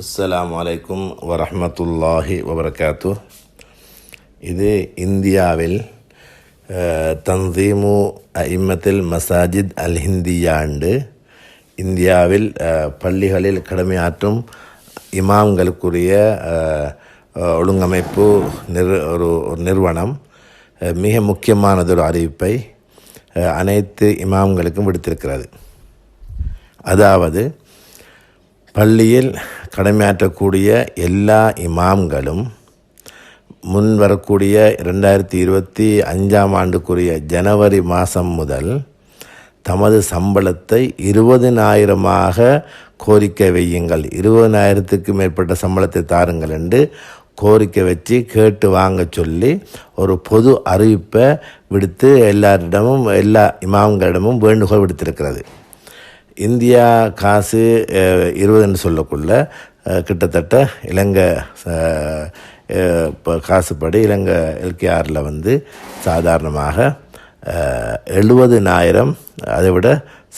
அஸ்லாம் வலைக்கும் வரமத்துல்லாஹி வபர்காத்து இது இந்தியாவில் தன்சீமு இம்மத்தில் மசாஜித் அல் ஹிந்தியாண்டு இந்தியாவில் பள்ளிகளில் கடமையாற்றும் இமாம்களுக்குரிய ஒழுங்கமைப்பு நிறு ஒரு நிறுவனம். மிக முக்கியமானதொரு அறிவிப்பை அனைத்து இமாம்களுக்கும் விடுத்திருக்கிறது. அதாவது பள்ளியில் கடமையாற்றக்கூடிய எல்லா இமாம்களும் முன் வரக்கூடிய ரெண்டாயிரத்தி இருபத்தி அஞ்சாம் ஆண்டுக்குரிய ஜனவரி மாதம் முதல் தமது சம்பளத்தை இருபதினாயிரமாக கோரிக்கை வையுங்கள். இருபதினாயிரத்துக்கு மேற்பட்ட சம்பளத்தை தாருங்கள் என்று கோரிக்கை வச்சு கேட்டு வாங்க சொல்லி ஒரு பொது அறிவிப்பை விடுத்து எல்லாரிடமும் எல்லா இமாம்களிடமும் வேண்டுகோள் விடுத்திருக்கிறது. இந்தியா காசு இருபதுன்னு சொல்லக்குள்ள கிட்டத்தட்ட இலங்கை இப்போ காசுப்படி இலங்கை எல்கேஆரில் வந்து சாதாரணமாக எழுபதுனாயிரம் அதை விட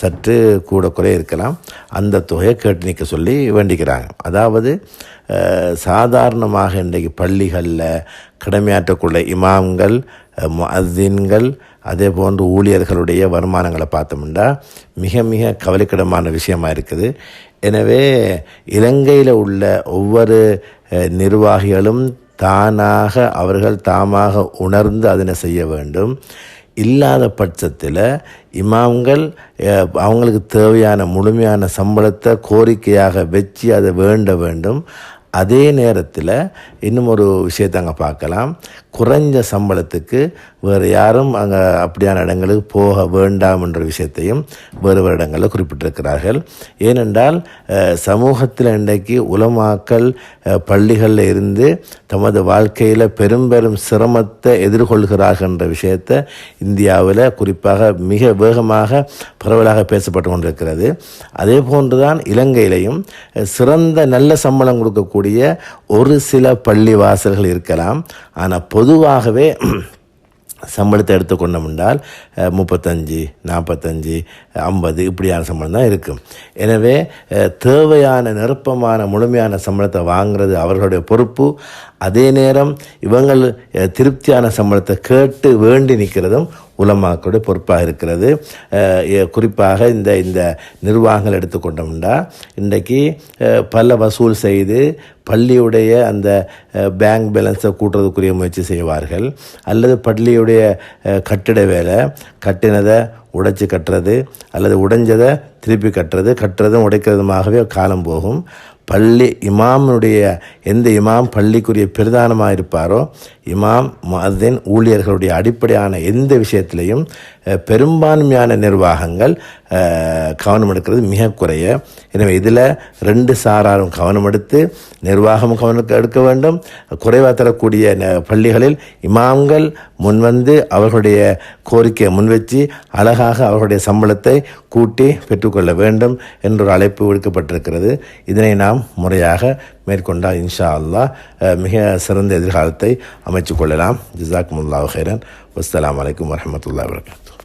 சற்று கூட குறை இருக்கலாம். அந்த தொகையை கேட்டு நிற்க சொல்லி வேண்டிக்கிறாங்க. அதாவது சாதாரணமாக இன்றைக்கு பள்ளிகளில் கடமையாற்றக்குள்ள இமாம்கள் அஸ்தீன்கள் அதே போன்று ஊழியர்களுடைய வருமானங்களை பார்த்தோம்னா மிக மிக கவலைக்கிடமான விஷயமா இருக்குது. எனவே இலங்கையில் உள்ள ஒவ்வொரு நிர்வாகிகளும் தானாக அவர்கள் தாமாக உணர்ந்து அதனை செய்ய வேண்டும். இல்லாத பட்சத்தில் இமாம்கள் அவங்களுக்கு தேவையான முழுமையான சம்பளத்தை கோரிக்கையாக வச்சு அதை வேண்ட வேண்டும். அதே நேரத்தில் இன்னும் ஒரு விஷயத்தை அங்கே பார்க்கலாம். குறைஞ்ச சம்பளத்துக்கு வேறு யாரும் அங்கே அப்படியான இடங்களுக்கு போக வேண்டாம் என்ற விஷயத்தையும் வேறு வேறு இடங்களில் குறிப்பிட்டிருக்கிறார்கள். ஏனென்றால் சமூகத்தில் இன்றைக்கு உலமாக்கல் பள்ளிகளில் இருந்து தமது வாழ்க்கையில் பெரும் பெரும் சிரமத்தை எதிர்கொள்கிறார்கள் என்ற விஷயத்தை இந்தியாவில் குறிப்பாக மிக வேகமாக பரவலாக பேசப்பட்டு கொண்டிருக்கிறது. அதே போன்று தான் இலங்கையிலையும் சிறந்த நல்ல சம்பளம் கொடுக்கக்கூடிய ஒரு சில பள்ளி வாசல்கள் இருக்கலாம். ஆனால் பொதுவாகவே சம்பளத்தை எடுத்துக்கொண்டோம் என்றால் முப்பத்தஞ்சு நாற்பத்தஞ்சு ஐம்பது இப்படியான சம்பளம் தான் இருக்கும். எனவே தேவையான நிரப்பமான முழுமையான சம்பளத்தை வாங்குறது அவர்களுடைய பொறுப்பு. அதே நேரம் இவங்கள் திருப்தியான சம்பளத்தை கேட்டு வேண்டி நிற்கிறதும் உலமாக்களுடைய பொறுப்பாக இருக்கிறது. குறிப்பாக இந்த இந்த நிர்வாகங்கள் எடுத்துக்கொண்டோம்னா இன்றைக்கு பல வசூல் செய்து பள்ளியுடைய அந்த பேங்க் பேலன்ஸை கூட்டுறதுக்குரிய முயற்சி செய்வார்கள். அல்லது பள்ளியுடைய கட்டிட வேலை கட்டினதை உடைச்சி கட்டுறது அல்லது உடைஞ்சதை திருப்பி கட்டுறது கட்டுறதும் உடைக்கிறதுமாகவே காலம் போகும். பள்ளி இமாமினுடைய எந்த இமாம் பள்ளிக்குரிய பிரதானமாக இருப்பாரோ இமாம் மதன் ஊழியர்களுடைய அடிப்படையான எந்த விஷயத்திலையும் பெரும்பான்மையான நிர்வாகங்கள் கவனம் எடுக்கிறது மிக குறைய. எனவே இதில் ரெண்டு சாராரும் கவனம் எடுத்து நிர்வாகம் கவனம் எடுக்க வேண்டும். குறைவாக தரக்கூடிய ந- பள்ளிகளில் இமாம்கள் முன்வந்து அவர்களுடைய கோரிக்கையை முன்வச்சு அழகாக அவர்களுடைய சம்பளத்தை கூட்டி பெற்றுக்கொள்ள வேண்டும் என்ற ஒரு அழைப்பு விடுக்கப்பட்டிருக்கிறது. இதனை நாம் முறையாக மேற்கொண்டால் இன்ஷா அல்லாஹ் மிக சிறந்த எதிர்காலத்தை அமைச்சு கொள்ளலாம். ஜிசாக் முல்லா ஹைரன் வஸ்லாம் அலைக்கும் வரமத்துல்லா வபரகாத்துஹு.